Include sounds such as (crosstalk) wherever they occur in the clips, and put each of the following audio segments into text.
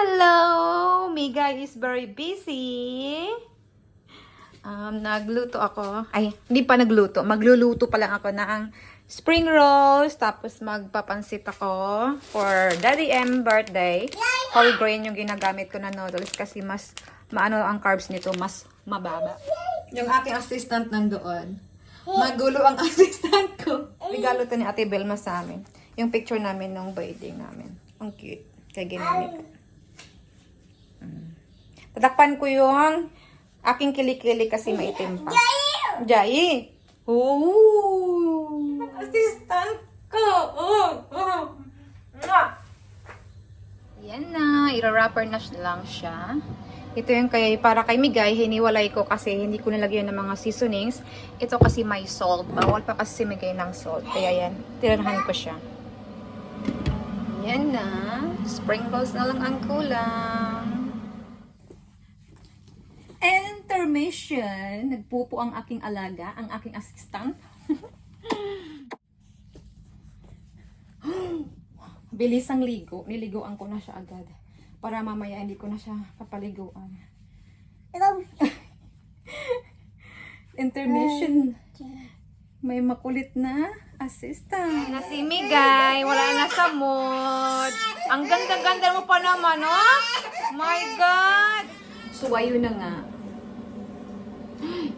Hello! Migay is very busy. Um, nagluto ako. Ay, hindi pa nagluto. Magluluto pa lang ako ng spring rolls. Tapos magpapansit ako for Daddy M birthday. Whole grain yung ginagamit ko na noodles kasi mas maano ang carbs nito, mas mababa. Yung aking assistant nandoon. Magulo ang (laughs) assistant ko. Regalo to ni Ate Belma sa amin. Yung picture namin nung birthday namin. Ang cute. Kaya ginamit ko. Tatakpan ko yung aking kilikili kasi maitim pa. Jai! Ooh! Assistant ko! Oh! Oh! Yan na. Ira-wrapper na lang siya. Ito yung kay, para kay Migay, hiniwalay ko kasi hindi ko nalagyan ng mga seasonings. Ito kasi may salt. Bawal pa kasi si Migay ng salt. Kaya yan, tinanahan ko siya. Yan na. Spring rolls na lang ang kulang. Intermission. Nagpupo ang aking alaga, ang aking assistant. (gasps) Bilis ang ligo. Niligoan ko na siya agad. Para mamaya hindi ko na siya papaliguan. (laughs) Intermission. May makulit na assistant. Na si Migay. Wala na sa mood. Ang ganda-ganda mo pa naman, oh. My God. So, ayun na nga.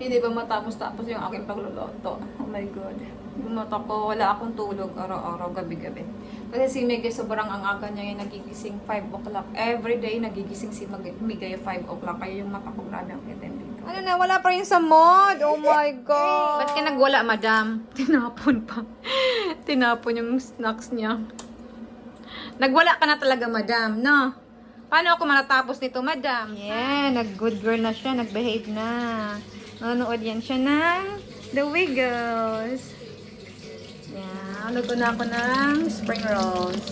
Hindi ba matapos-tapos yung aking pagluluto? Oh my God. Yung mata ko, wala akong tulog araw-araw, gabi-gabi. Kasi si Migay, sobrang ang aga niya yung nagigising 5 o'clock. Every day, nagigising si Migay 5 o'clock. Kaya yung mata ko grabe ang itim dito. Ano na, wala pa rin sa mod. Oh my (laughs) God. Ba't ka nagwala, madam? Tinapon pa. Tinapon yung snacks niya. Nagwala ka na talaga, madam, no? Paano ako matatapos nito, madam? Yeah, nag-good girl na siya, nag-behave na. Nanonood yan siya ng The Wiggles. Yeah, luto na ako ng spring rolls.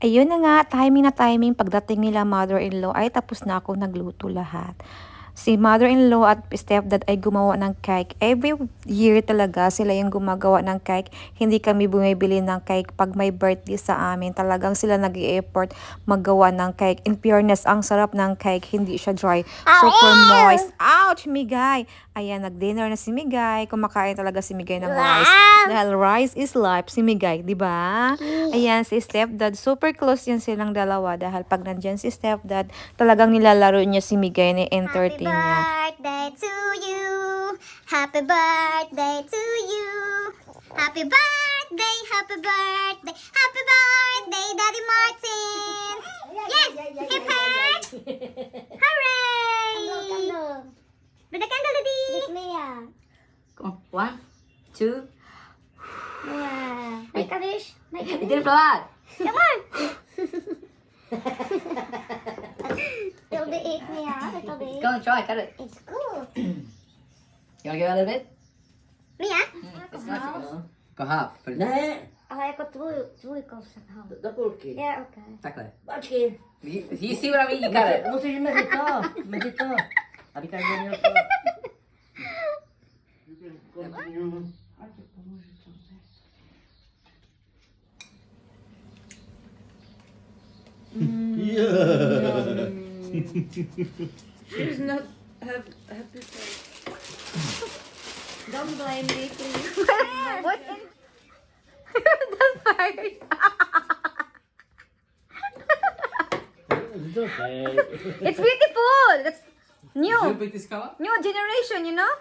Ayun na nga, timing na timing. Pagdating nila mother-in-law ay tapos na akong nagluto lahat. Si mother-in-law at stepdad ay gumawa ng cake. Every year talaga sila yung gumagawa ng cake. Hindi kami bumibili ng cake pag may birthday sa amin. Talagang sila nag effort magawa ng cake. In fairness, ang sarap ng cake. Hindi siya dry. Super moist. Ouch, Migay! Ayan, nag-dinner na si Migay. Kumakain talaga si Migay ng rice. Dahil rice is life, si Migay, di ba? Ayan, si stepdad. Super close yan silang dalawa. Dahil pag nandyan si stepdad, talagang nilalaro niya si Migay ni entertain niya. birthday to you. Happy birthday to you. Happy birthday, happy birthday, happy birthday, Daddy Martin. Yes, hip hip. Hooray! With the candle, Daddy. With Mia. One, two. Wow. Make a wish. Make a It wish. didn't blow out. Come on. (laughs) (laughs) (laughs) It'll be eight me out. It'll be. Go and try. Cut it. It's good. (clears throat) you wanna go a little bit? Me, yeah? Mm, half. Go half. Put it. Ne, Ale jako two tvůj and half. do, do půlky. Je, ok. Takhle. Počkej, You, you see what I mean? You got it. musíš mezi to, mezi be aby každý. (laughs) You can continue. Ať to. There's no have happy face. Don't blame me, please. (laughs) what? the it's okay. it's beautiful. That's new. New generation, you know.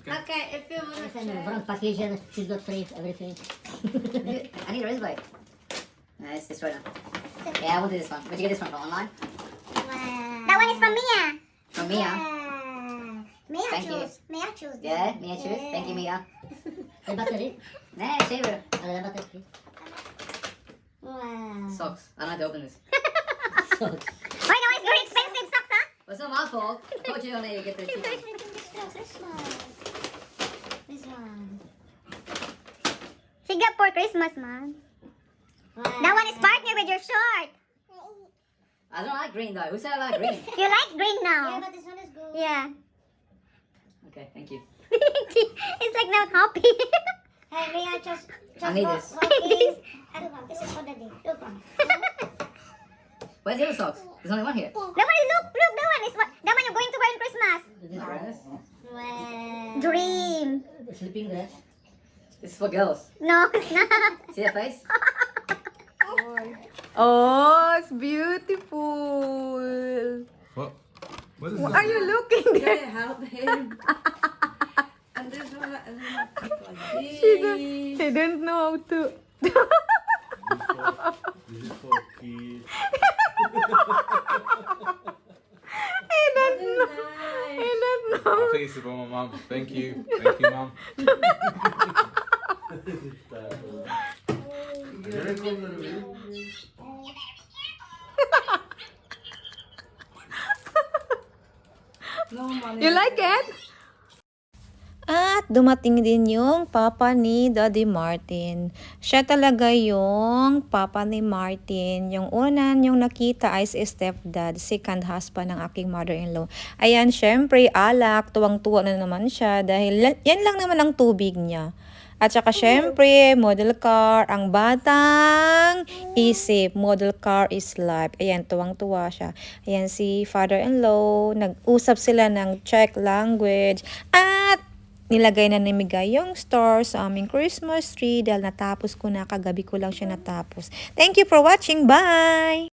Okay. okay, if you want to. From Caucasian, she's got free everything. (laughs) I need a red bike. Nice, this right. Yeah, we'll do this one. Where'd you get this one from? Online? Wow. That one is from Mia. From Mia. Uh, Mia Thank you. choose. Mia choose. Yeah, Mia shoes. Thank you, Mia. (laughs) The battery? Nah, save it. Ah, the battery. Wow. Socks. I don't have to open this. So, Why now it's very expensive socks, huh? Well, it's not my fault. I told you only to get the cheap one. This one. This one. She got for Christmas, man. That one is partner with your short. I don't like green though. Who said I like green? (laughs) You like green now? Yeah, but this one is good. Yeah. Okay, thank you. (laughs) it's like not happy. (laughs) Hey, may I just, I just need for, this. Is for This- in, Where's the other socks? There's only one here. That one, look, look, that one is what, that one you're going to wear in Christmas. This dress. Dream. Sleeping dress. This is for girls. No, it's not. See their face? Oh, it's beautiful. What? What is What that? are you looking there? help (laughs) him. and this one, and then I put like She this. don't, she don't know how to. This is for kids. I don't know. I don't know. I think this is for my mum. Thank you. Thank you, mum. (laughs) (laughs) No money. You like it? At dumating din yung papa ni Daddy Martin. Siya talaga yung papa ni Martin. Yung unan yung nakita ay si stepdad, second husband ng aking mother-in-law. Ayan, syempre, alak, tuwang-tuwa na naman siya dahil yan lang naman ang tubig niya. At saka syempre, model car, ang batang isip, model car is life. Ayan, tuwang-tuwa siya. Ayan, si father-in-law, nag-usap sila ng Czech language. At nilagay na ni Migay yung star sa aming Christmas tree dahil natapos ko na, kagabi ko lang siya natapos. Thank you for watching. Bye!